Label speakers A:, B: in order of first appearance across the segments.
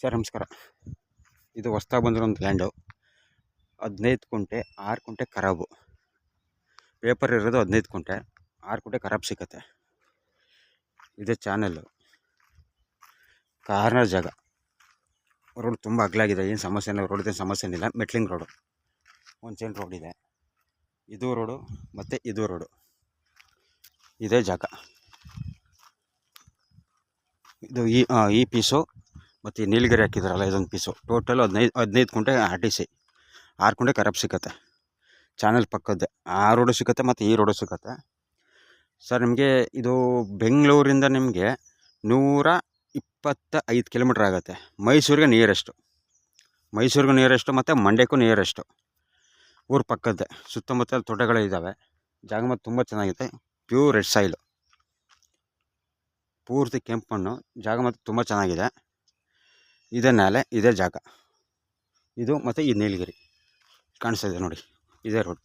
A: Sir ನಮಸ್ಕಾರ. ಇದು ಹೊಸ್ದಾಗಿ ಬಂದಿರೋ ಒಂದು ಲ್ಯಾಂಡು. ಹದಿನೈದು ಕುಂಟೆ, ಆರು ಕುಂಟೆ ಖರಾಬು ಪೇಪರ್ ಇರೋದು ಹದಿನೈದು ಕುಂಟೆ, ಆರು ಕುಂಟೆ ಖರಾಬ್ ಸಿಗುತ್ತೆ ಇದೇ ಚಾನಲ್ಲು. ಕಾರ್ನರ್ ಜಾಗ. ರೋಡ್ ತುಂಬ ಅಗಲಾಗಿದೆ, ಏನು ಸಮಸ್ಯೆ ರೋಡಿದೆ ಸಮಸ್ಯೆ ಏನಿಲ್ಲ. Metalling road. ಒಂದು ಚೈನ್ ರೋಡ್ ಇದೆ. ಇದು ರೋಡು, ಮತ್ತು ಇದು ರೋಡು. ಇದೇ ಜಾಗ. ಇದು ಈ ಈ ಪೀಸು ಮತ್ತು ಈ ನೀಲಗಿರಿ ಹಾಕಿದ್ರಲ್ಲ ಇದೊಂದು ಪೀಸು ಟೋಟಲ್ ಹದಿನೈದು ಹದಿನೈದು ಕುಂಟೆ ಆರ್ ಟಿ ಸಿ ಆರು ಕುಂಟೆ ಕರಪ್ ಸಿಗುತ್ತೆ. ಚಾನಲ್ ಪಕ್ಕದ್ದೆ. ಆ ರೋಡು ಸಿಗುತ್ತೆ ಮತ್ತು ಈ ರೋಡು ಸಿಗುತ್ತೆ. ಸರ್ ನಿಮಗೆ ಇದು ಬೆಂಗಳೂರಿಂದ ನಿಮಗೆ ನೂರ ಇಪ್ಪತ್ತ ಐದು ಕಿಲೋಮೀಟ್ರ್ ಆಗುತ್ತೆ. ಮೈಸೂರಿಗೆ ನಿಯರೆಸ್ಟು ಮೈಸೂರಿಗೂ ನಿಯರೆಸ್ಟು ಮತ್ತು ಮಂಡ್ಯಕ್ಕೂ ನಿಯರೆಸ್ಟು ಊರು ಪಕ್ಕದ್ದೆ. ಸುತ್ತಮುತ್ತಲ ತೋಟಗಳು ಇದ್ದಾವೆ ಜಾಗ ಮತ್ತು ತುಂಬ ಚೆನ್ನಾಗಿದೆ ಪ್ಯೂರ್ ರೆಡ್ ಸಾಯಿಲು ಪೂರ್ತಿ ಕೆಂಪು ಮಣ್ಣು. ಜಾಗ ಮತ್ತು ತುಂಬ ಚೆನ್ನಾಗಿದೆ. ಇದೇ ನಾಲೆ ಇದೇ ಜಾಗ. ಇದು ಮತ್ತು ಈ ನೀಲಗಿರಿ ಕಾಣಿಸ್ತಾ ಇದೆ ನೋಡಿ. ಇದೇ ರೋಡ್.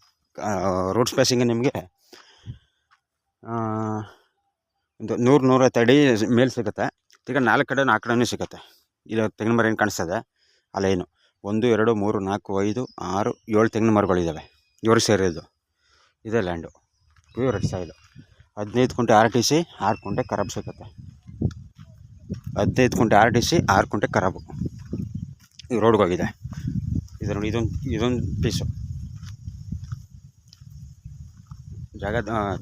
A: ರೋಡ್ ಸ್ಪೇಸಿಂಗ್ ನಿಮಗೆ ಒಂದು ನೂರು ನೂರೈವತ್ತು ಅಡಿ ಮೇಲೆ ಸಿಗುತ್ತೆ. ಈಗ ನಾಲ್ಕು ಕಡೆ, ನಾಲ್ಕು ಕಡೆನೂ ಸಿಗುತ್ತೆ. ಇದು ತೆಂಗಿನ ಮರ ಏನು ಕಾಣಿಸ್ತದೆ ಅಲ್ಲೇನು ಒಂದು, ಎರಡು, ಮೂರು, ನಾಲ್ಕು, ಐದು, ಆರು, ಏಳು ತೆಂಗಿನ ಮರಗಳಿದ್ದಾವೆ ಇವರು ಸೇರಿದ್ದು. ಇದೇ ಲ್ಯಾಂಡು. ಪ್ಯೂರ್ ರೆಡ್ ಹದಿನೈದು ಕುಂಟೆ ಆರ್ ಟಿ ಸಿ, ಆರು ಕುಂಟೆ ಖರಾಬ್ ಸಿಗುತ್ತೆ. ಹದಿನೈದು ಕುಂಟೆ ಆರ್ ಡಿ ಸಿ ಆರು ಕುಂಟೆ ಖರಾಬು ಇದು ರೋಡ್ಗೆ ಹೋಗಿದೆ. ಇದು ಇದೊಂದು ಇದೊಂದು ಪೀಸು ಜಾಗ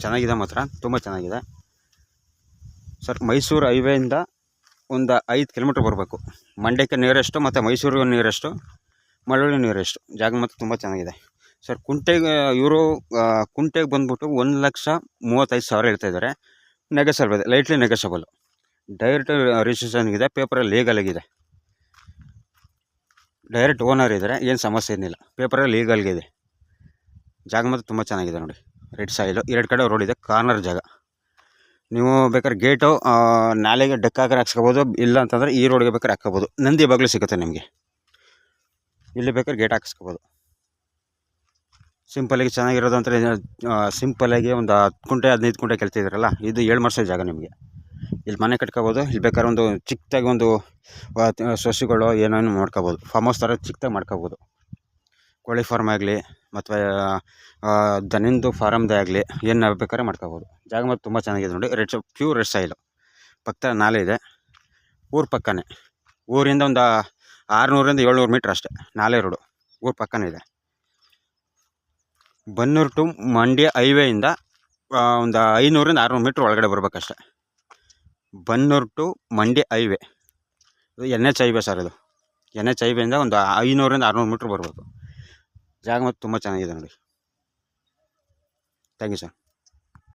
A: ಚೆನ್ನಾಗಿದೆ ಮಾತ್ರ, ತುಂಬ ಚೆನ್ನಾಗಿದೆ. ಸರ್, ಮೈಸೂರು ಹೈವೇಯಿಂದ ಒಂದು ಐದು ಕಿಲೋಮೀಟ್ರ್ ಬರಬೇಕು. ಮಂಡ್ಯಕ್ಕೆ ನಿಯರೆಸ್ಟು ಮತ್ತು ಮೈಸೂರಿಗೆ ನಿಯರೆಸ್ಟು ಮಳವಳ್ಳಿ ನಿಯರೆಸ್ಟು ಜಾಗ ಮಾತ್ರ ತುಂಬ ಚೆನ್ನಾಗಿದೆ. ಸರ್ ಕುಂಟೆಗೆ ಇವರು ಕುಂಟೆಗೆ ಬಂದ್ಬಿಟ್ಟು ಒಂದು ಲಕ್ಷ ಮೂವತ್ತೈದು ಸಾವಿರ ಹೇಳ್ತಾ ಇದ್ದಾರೆ. ನೆಗೆಸಬಲ್ ಇದೆ ಲೈಟ್ಲಿ ನೆಗೆಸಬಲ್ ಡೈರೆಕ್ಟ್ ರಿಜಿಸ್ಟ್ರೇಷನ್ ಇದೆ ಪೇಪರಲ್ಲಿ ಲೀಗಲ್ ಆಗಿದೆ. ಡೈರೆಕ್ಟ್ ಓನರ್ ಇದ್ದರೆ ಏನು ಸಮಸ್ಯೆ ಏನಿಲ್ಲ. ಪೇಪರಲ್ಲಿ ಲೀಗಲ್ಗಿದೆ ಜಾಗ ಮಾತ್ರ ತುಂಬ ಚೆನ್ನಾಗಿದೆ ನೋಡಿ. ರೆಡ್ ಸಾಯಿಲು ಎರಡು ಕಡೆ ರೋಡ್ ಇದೆ ಕಾರ್ನರ್ ಜಾಗ. ನೀವು ಬೇಕಾದ್ರೆ ಗೇಟು ನಾಲೆಗೆ ಡೆಕ್ ಹಾಕಿ ಹಾಕ್ಸ್ಕೋಬೋದು, ಇಲ್ಲ ಅಂತಂದರೆ ಈ ರೋಡ್ಗೆ ಬೇಕಾದ್ರೆ ಹಾಕ್ಕೋಬೋದು ನಂದಿ ಬಾಗಿಲು ಸಿಗುತ್ತೆ ನಿಮಗೆ. ಇಲ್ಲಿ ಬೇಕಾದ್ರೆ ಗೇಟ್ ಹಾಕ್ಸ್ಕೋಬೋದು. ಸಿಂಪಲಾಗಿ ಚೆನ್ನಾಗಿರೋದು ಅಂದರೆ ಸಿಂಪಲಾಗಿ ಒಂದು ಹತ್ತು ಕುಂಟೆ ಹದಿನೈದು ಕುಂಟೆ ಕೆಲ್ತಿದ್ದೀರಲ್ಲ ಇದು ಏಳು ಮರ್ಸೋ ಜಾಗ ನಿಮಗೆ. ಇಲ್ಲಿ ಮನೆ ಕಟ್ಕೋಬೋದು. ಇಲ್ಲಿ ಬೇಕಾದ್ರೆ ಒಂದು ಚಿಕ್ಕದಾಗಿ ಒಂದು ಸಸಿಗಳು ಏನೇನು ಮಾಡ್ಕೋಬೋದು. ಫಾರ್ಮ್ ಹೌಸ್ ಥರ ಚಿಕ್ಕದಾಗಿ ಮಾಡ್ಕೋಬೋದು. ಕೋಳಿ ಫಾರ್ಮ್ ಆಗಲಿ ಮತ್ತು ದನಿಂದು ಫಾರಮ್ದೇ ಆಗಲಿ ಏನು ಬೇಕಾದ್ರೆ ಮಾಡ್ಕೋಬೋದು. ಜಾಗ ಮತ್ತು ತುಂಬ ಚೆನ್ನಾಗಿದೆ ನೋಡಿ. ರೆಡ್ ಪ್ಯೂರ್ ರೆಡ್ ಸಾಯಿಲು ಪಕ್ಕ ನಾಲೆ ಇದೆ. ಊರ ಪಕ್ಕನೇ. ಊರಿಂದ ಒಂದು ಆರುನೂರಿಂದ ಏಳ್ನೂರು ಮೀಟ್ರ್ ಅಷ್ಟೇ. ನಾಲೆ ರೋಡು ಊರು ಪಕ್ಕನೇ ಇದೆ. ಬನ್ನೂರು ಟು ಮಂಡ್ಯ ಹೈವೇಯಿಂದ ಒಂದು ಐನೂರಿಂದ ಆರುನೂರು ಮೀಟ್ರ್ ಒಳಗಡೆ ಬರ್ಬೇಕಷ್ಟೆ. Bannur to Mandya highway. ಇದು ಎನ್ ಎಚ್ ಹೈವೇ ಸರ್ ಇದು. ಎನ್ ಎಚ್ ಹೈವೇಯಿಂದ ಒಂದು ಐನೂರಿಂದ ಆರುನೂರು ಮೀಟ್ರ್ ಬರ್ಬೋದು. ಜಾಗ ಮತ್ತು ತುಂಬ ಚೆನ್ನಾಗಿದೆ ನೋಡಿ. Thank you sir